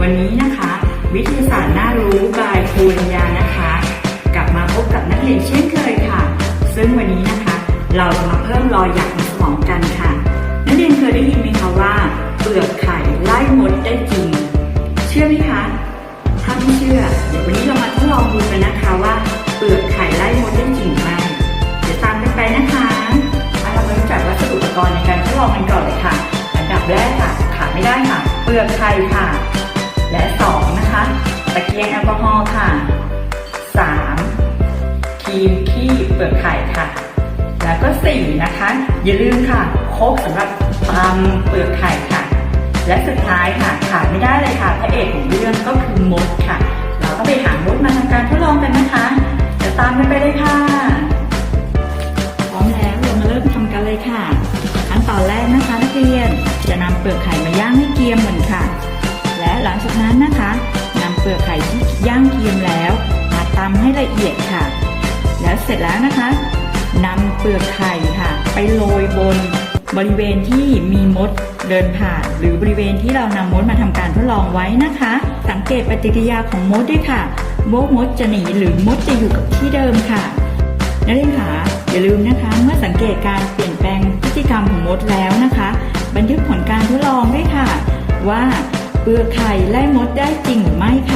วันนี้นะคะ วิทยาศาสตร์น่ารู้บายภูรัญญานะคะ กลับมาพบกับนักเรียนเช่นเคยค่ะ ซึ่งวันนี้นะคะ เราจะมาเพิ่มรอยหยักในสมองกันค่ะ นักเรียนเคยได้ยินไหมคะว่า เปลือกไข่ไล่มดได้จริง เชื่อไหมคะถ้าไม่เชื่อ เดี๋ยววันนี้เรามาทดลองดูกันนะคะว่า เปลือกไข่ไล่มดได้จริงไหมเดี๋ยวตามกันไปนะคะเรามารู้จักวัสดุอุปกรณ์ในการทดลองกันก่อนเลยค่ะอันดับแรกค่ะขาดไม่ได้ค่ะ เปลือกไข่ค่ะ ตะเกียงแอลกอฮอล์ค่ะสามครีมขี้เปลือกไข่ค่ะ แล้วก็สี่นะคะ อย่าลืมค่ะ โคกสำหรับตำเปลือกไข่ค่ะ และสุดท้ายค่ะขาดไม่ได้เลยค่ะพระเอกของเรื่องก็คือมดค่ะ เราต้องไปหามดมาทำการทดลองกันนะคะจะตามกันไปเลยค่ะพร้อมแล้วเรามาเริ่มทำกันเลยค่ะขั้นตอนแรกนะคะนักเรียนจะนำเปลือกไข่มาย่างให้เกรียมเหมือนค่ะ และหลังจากนั้นนะคะาตำให้ละเอียดค่ะ แล้วเสร็จแล้วนะคะนำเปลือกไข่ค่ะ ไปโรยบนบริเวณที่มีมดเดินผ่าน หรือบริเวณที่เรานำมดมาทำการทดลองไว้นะคะ สังเกตปฏิกิริยาของมดด้วยค่ะโมกมดจะหนีหรือมดจะอยู่กับที่เดิมค่ะนักเรียนคะอย่าลืมนะคะ เมื่อสังเกตการเปลี่ยนแปลงพฤติกรรมของมดแล้วนะคะ บันทึกผลการทดลองด้วยค่ะ ว่าเปลือกไข่ไล่มดได้จริงหรือไม่ค่ะ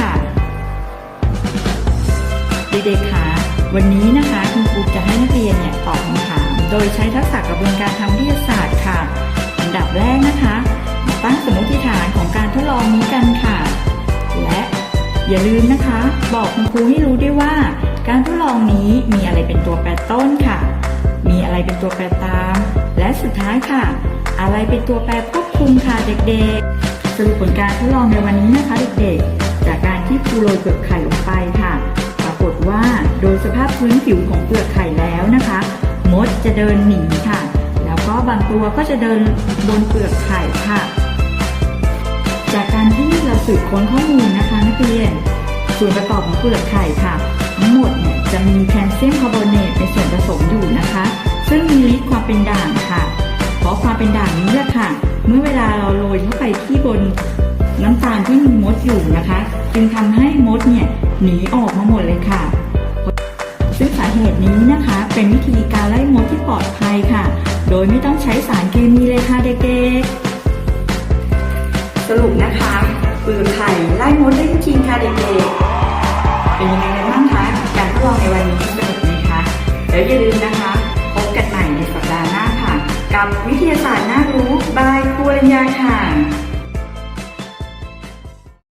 เด็กๆคะวันนี้นะคะคุณครูจะให้นักเรียนเนี่ยตอบคำถาม โดยใช้ทักษะกระบวนการทางวิทยาศาสตร์ค่ะ อันดับแรกนะคะมาตั้งสมมติฐานของการทดลองนี้กันค่ะ และอย่าลืมนะคะ บอกคุณครูให้รู้ด้วยว่า การทดลองนี้มีอะไรเป็นตัวแปรต้นค่ะ มีอะไรเป็นตัวแปรตาม และสุดท้ายค่ะ อะไรเป็นตัวแปรควบคุมค่ะเด็กๆ สรุปผลการทดลองในวันนี้นะคะเด็กๆ จากการที่ครูโรยเปลือกไข่ลงไปค่ะ พื้นผิวของเปลือกไข่แล้วนะคะ มดจะเดินหนีค่ะ แล้วก็บางตัวก็จะเดินบนเปลือกไข่ค่ะ จากการที่เราสืบค้นข้อมูลนะคะนักเรียนส่วนประกอบของเปลือกไข่ค่ะ ทั้งหมดเนี่ยจะมีแคลเซียมคาร์บอเนตเป็นส่วนผสมอยู่นะคะ ซึ่งมีฤทธิ์ความเป็นด่างค่ะเพราะความเป็นด่างนี้แหละค่ะ เมื่อเวลาเราโรยเข้าไปที่บนน้ำตาลที่มีมดอยู่นะคะ จึงทำให้มดเนี่ยหนีออกมาหมดเลยค่ะ ซึ่งสาเหตุนี้นะคะ เป็นวิธีการไล่มดที่ปลอดภัยค่ะ โดยไม่ต้องใช้สารเคมีเลยค่ะเด็กๆ สรุปนะคะเปลือไข่ไล่มดได้จริงค่ะเด็กๆ เป็นยังไงกันบ้างคะการทดลองในวันนี้สนุกไหมคะ แล้วอย่าลืมนะคะ พบกันใหม่ในสัปดาห์หน้าค่ะ กับวิทยาศาสตร์น่ารู้บายครูรัญญาค่ะ